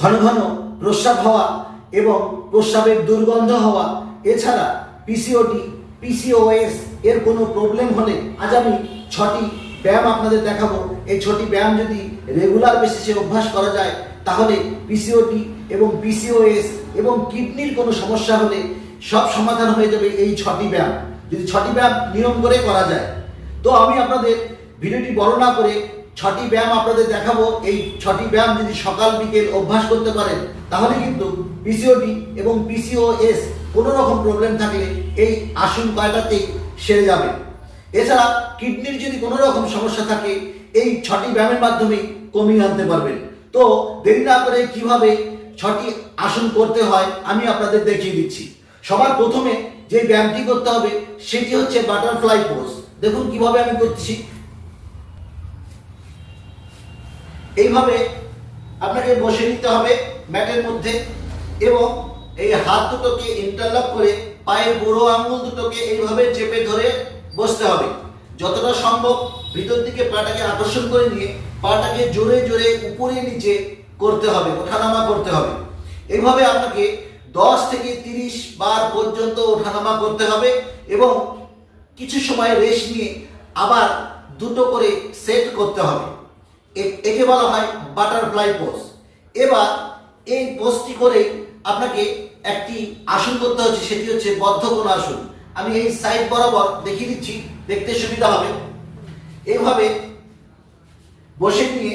ঘন ঘন প্রস্রাব হওয়া এবং প্রস্রাবের দুর্গন্ধ হওয়া, এছাড়া পিসিওটি পিসিওএস এর কোনো প্রবলেম হলে আজ আমি ছটি ব্যায়াম আপনাদের দেখাবো। এই ছটি ব্যায়াম যদি রেগুলার বেসিসে অভ্যাস করা যায়, তাহলে পিসিওটি এবং পিসিওএস এবং কিডনির কোনো সমস্যা হলে সব সমাধান হয়ে যাবে এই ছটি ব্যায়াম। যদি ছটি ব্যায়াম নিয়ম করে করা যায়, তো আমি আপনাদের ভিডিওটি না করে ছটি ব্যায়াম আপনাদের দেখাবো। এই ছটি ব্যায়াম যদি সকাল, বিকেল অভ্যাস করতে পারেন, তাহলে কিন্তু পিসিওডি এবং পিসিওএস কোনো রকম প্রবলেম থাকলে এই আসন কয়টাতেই সেরে যাবে। এছাড়া কিডনির যদি কোনো রকম সমস্যা থাকে, এই ছটি ব্যায়ামের মাধ্যমে কমিয়ে আনতে পারবেন। তো দেরি না করে কীভাবে ছটি আসন করতে হয়, আমি আপনাদের দেখিয়ে দিচ্ছি। সবার প্রথমে যে ব্যায়ামটি করতে হবে, সেটি হচ্ছে বাটারফ্লাই পোজ দেখুন কীভাবে আমি করছি। এইভাবে আপনাকে বসে নিতে হবে ম্যাটের মধ্যে এবং এই হাত দুটোকে ইন্টারলক করে পায়ের বুড়ো আঙুল দুটোকে এইভাবে চেপে ধরে বসতে হবে। যতটা সম্ভব ভিতর দিকে পাটাকে আকর্ষণ করে নিয়ে পাটাকে জোরে জোরে উপরে নিচে করতে হবে, ওঠানামা করতে হবে। এইভাবে আপনাকে দশ থেকে তিরিশ বার পর্যন্ত ওঠানামা করতে হবে এবং কিছু সময় রেস্ট নিয়ে আবার দুটো করে সেট করতে হবে। একে বলা হয় বাটারফ্লাই পোজ এবার এই পোজটি করে আপনাকে একটি আসন করতে হচ্ছে, সেটি হচ্ছে বদ্ধ কোন আসন। আমি এই সাইড বরাবর দেখিয়ে দিচ্ছি, দেখতে সুবিধা হবে। এইভাবে বসে নিয়ে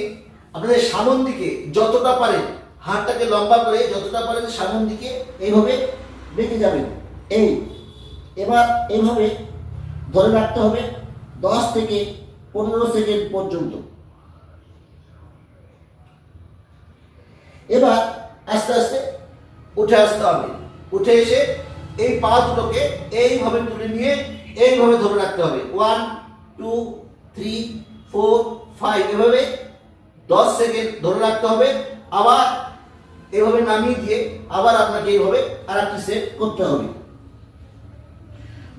আপনাদের সামন দিকে যতটা পারেন, হাতটাকে লম্বা করে যতটা পারেন সামন দিকে এইভাবে বেঁকে যাবেন। এই, এবার এইভাবে ধরে রাখতে হবে দশ থেকে পনেরো সেকেন্ড পর্যন্ত। এবার আস্তে আস্তে উঠে আসতে হবে। উঠে এসে এই পা দুটোকে এইভাবে তুলে নিয়ে এইভাবে ধরে রাখতে হবে। One two three four five এভাবে দশ সেকেন্ড ধরে রাখতে হবে। আবার এভাবে নামিয়ে দিয়ে আবার আপনাকে এইভাবে আর একটি সেট করতে হবে।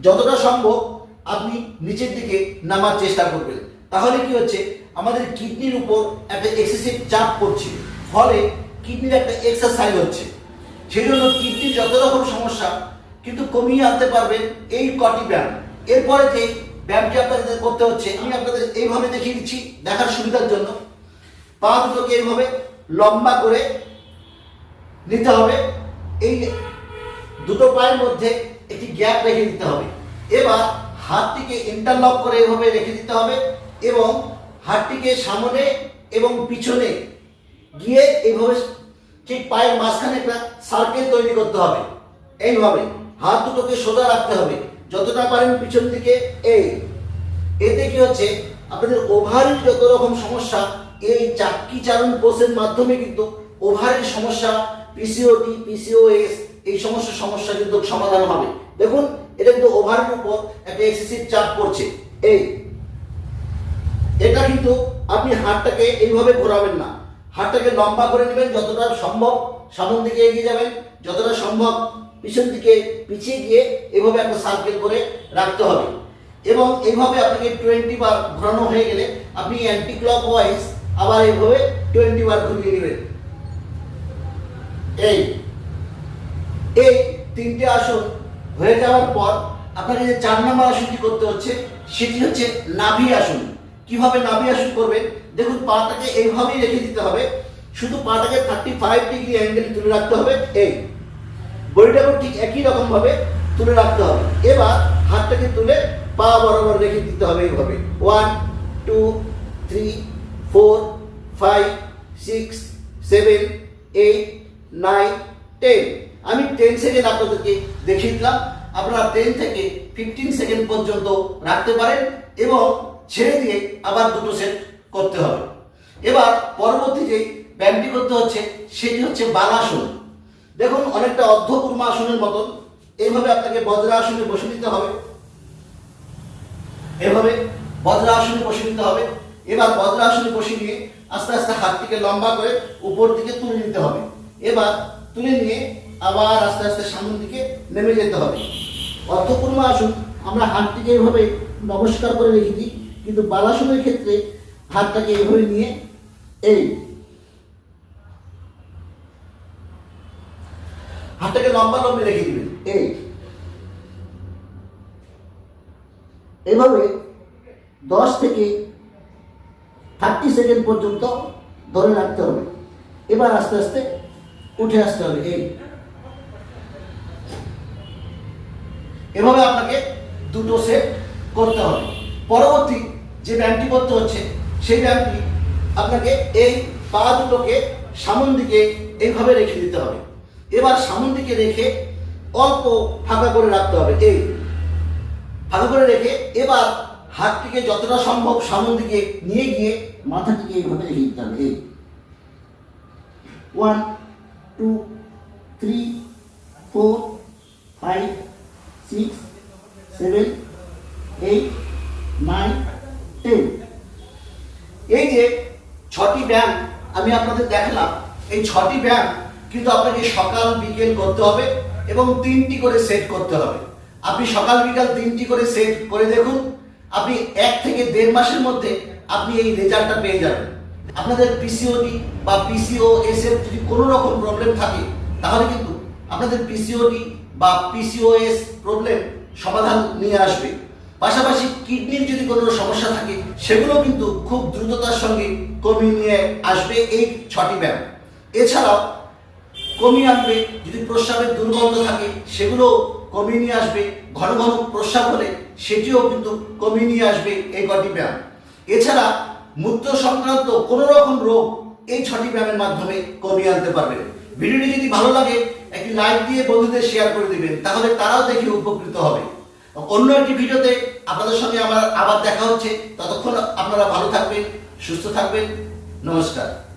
যতটা সম্ভব আপনি নিচের দিকে নামার চেষ্টা করবেন। তাহলে কি হচ্ছে? আমাদের কিডনির উপর একটা এক্সেসিভ চাপ পড়ছে। ফলে কিডনির একটা এক্সারসাইজ হচ্ছে। সেই জন্য কিডনির যত রকম সমস্যা, কিন্তু কমিয়ে আনতে পারবেন এই কটি ব্যায়াম। এরপরে যে ব্যায়ামটি আপনাদের করতে হচ্ছে, আমি আপনাদের এইভাবে দেখিয়ে দিচ্ছি, দেখার সুবিধার জন্য। পা দুটোকে এইভাবে লম্বা করে নিতে হবে। এই দুটো পায়ের মধ্যে একটি গ্যাপ রেখে দিতে হবে। এবার হাতটিকে ইন্টারলক করে এভাবে রেখে দিতে হবে এবং হাতটিকে সামনে এবং পিছনে গিয়ে এইভাবে ঠিক পায়ের মাঝখানে একটা সার্কেল তৈরি করতে হবে। এইভাবে হাত দুটোকে সোজা রাখতে হবে। যতটা পারেন পিছন দিকে। এই, এতে কি হচ্ছে? আপনাদের ওভারের যত রকম সমস্যা, এই চাক্কি চারণ কোষের মাধ্যমে কিন্তু ওভারের সমস্যা পিসিওটি পিসিওএস এই সমস্ত সমস্যা কিন্তু সমাধান হবে। দেখুন, এটা কিন্তু ওভারের উপর একটা এক্সেসিভ চাপ পড়ছে। এই, এটা কিন্তু আপনি হাতটাকে এইভাবে ঘোরাবেন না। হাতটাকে লম্বা করে নেবেন, যতটা সম্ভব সামন দিকে এগিয়ে যাবেন, যতটা সম্ভব পিছন দিকে পিছিয়ে গিয়ে এভাবে একটা সার্কেল করে রাখতে হবে। এবং এইভাবে আপনাকে টোয়েন্টি বার ঘোরানো হয়ে গেলে আপনি অ্যান্টি ক্লক ওয়াইজ আবার এইভাবে টোয়েন্টি বার ঘুরিয়ে নেবেন। এই এই তিনটে আসন হয়ে যাওয়ার পর আপনাকে যে চার নম্বর আসনটি করতে হচ্ছে, সেটি হচ্ছে নাভি আসন। কীভাবে নাভি আসন করবেন দেখুন, পাটাকে এইভাবেই রেখে দিতে হবে। শুধু পাটাকে থার্টি ফাইভ ডিগ্রি অ্যাঙ্গেলে তুলে রাখতে হবে। এই। বডিটাকেও ঠিক একই রকমভাবে তুলে রাখতে হবে। এবার হাতটাকে তুলে পা বরাবর রেখে দিতে হবে এইভাবে। One two three four five six seven eight nine ten আমি টেন সেকেন্ড আপনাদেরকে দেখিয়ে দিলাম। আপনারা টেন থেকে ফিফটিন সেকেন্ড পর্যন্ত রাখতে পারেন এবং ছেড়ে দিয়ে আবার দুটো সেট করতে হবে। এবার পরবর্তী যে ব্যায়ামটি করতে হচ্ছে, সেটি হচ্ছে বালাসন দেখুন, অনেকটা অর্ধকুর্মা আসনের মতন। এইভাবে আপনাকে বজ্রাসনে বসে নিতে হবে। এভাবে বজ্রাসনে বসে নিতে হবে। এবার বজ্রাসনে বসে নিয়ে আস্তে আস্তে হাতটিকে লম্বা করে উপর দিকে তুলে নিতে হবে। এবার তুলে নিয়ে আবার আস্তে আস্তে সামনের দিকে নেমে যেতে হবে। অর্ধকুর্মা আসন, আমরা হাতটিকে এইভাবে নমস্কার করে রেখে দিই। কিন্তু বালাসনের ক্ষেত্রে হাতটাকে এইভাবে নিয়ে, এই। হাতটাকে লম্বা লম্বি রেখে দিবেন, এই। এভাবে দশ থেকে থার্টি সেকেন্ড পর্যন্ত ধরে রাখতে হবে। এবার আস্তে আস্তে উঠে আসতে হবে, এই। এভাবে আপনাকে দুটো সেট করতে হবে। পরবর্তী যে ব্যায়ামটি করতে হচ্ছে, সেই ব্যায়ামটি আপনাকে এই পা দুটোকে সামন দিকে এইভাবে রেখে দিতে হবে। এবার সামন দিকে রেখে অল্প ফাঁকা করে রাখতে হবে। এই ফাঁকা করে রেখে এবার হাতটিকে যতটা সম্ভব সামন দিকে নিয়ে গিয়ে মাথাটিকে এইভাবে রেখে দিতে হবে। এই one two three four five six seven eight nine এই যে ছটি ব্যায়াম আমি আপনাদের দেখালাম, এই ছটি ব্যায়াম কিন্তু আপনাকে সকাল, বিকেল করতে হবে এবং তিনটি করে সেট করতে হবে। আপনি সকাল, বিকাল তিনটি করে সেট করে দেখুন, আপনি এক থেকে দেড় মাসের মধ্যে আপনি এই রেজাল্টটা পেয়ে যাবেন। আপনাদের পিসিওডি বা পিসিওএস এর যদি কোনো রকম প্রবলেম থাকে, তাহলে কিন্তু আপনাদের পিসিওডি বা পিসিওএস প্রবলেম সমাধান নিয়ে আসবে। পাশাপাশি কিডনির যদি কোনো সমস্যা থাকে সেগুলো কিন্তু খুব দ্রুততার সঙ্গে কমিয়ে নিয়ে আসবে এই ছটি ব্যায়াম। এছাড়াও কমিয়ে আনবে, যদি প্রস্রাবের দুর্গন্ধ থাকে সেগুলো কমিয়ে নিয়ে আসবে। ঘন ঘন প্রস্রাব হলে সেটিও কিন্তু কমিয়ে নিয়ে আসবে এই কটি ব্যায়াম। এছাড়া মূত্র সংক্রান্ত কোনো রকম রোগ এই ছটি ব্যায়ামের মাধ্যমে কমিয়ে আনতে পারবেন ভিডিওটি যদি ভালো লাগে, একটি লাইক দিয়ে বন্ধুদের শেয়ার করে দিবেন, তাহলে তারাও দেখে উপকৃত হবে। অন্য একটি ভিডিওতে আপনাদের সঙ্গে আমার আবার দেখা হচ্ছে। ততক্ষণ আপনারা ভালো থাকবেন, সুস্থ থাকবেন। নমস্কার।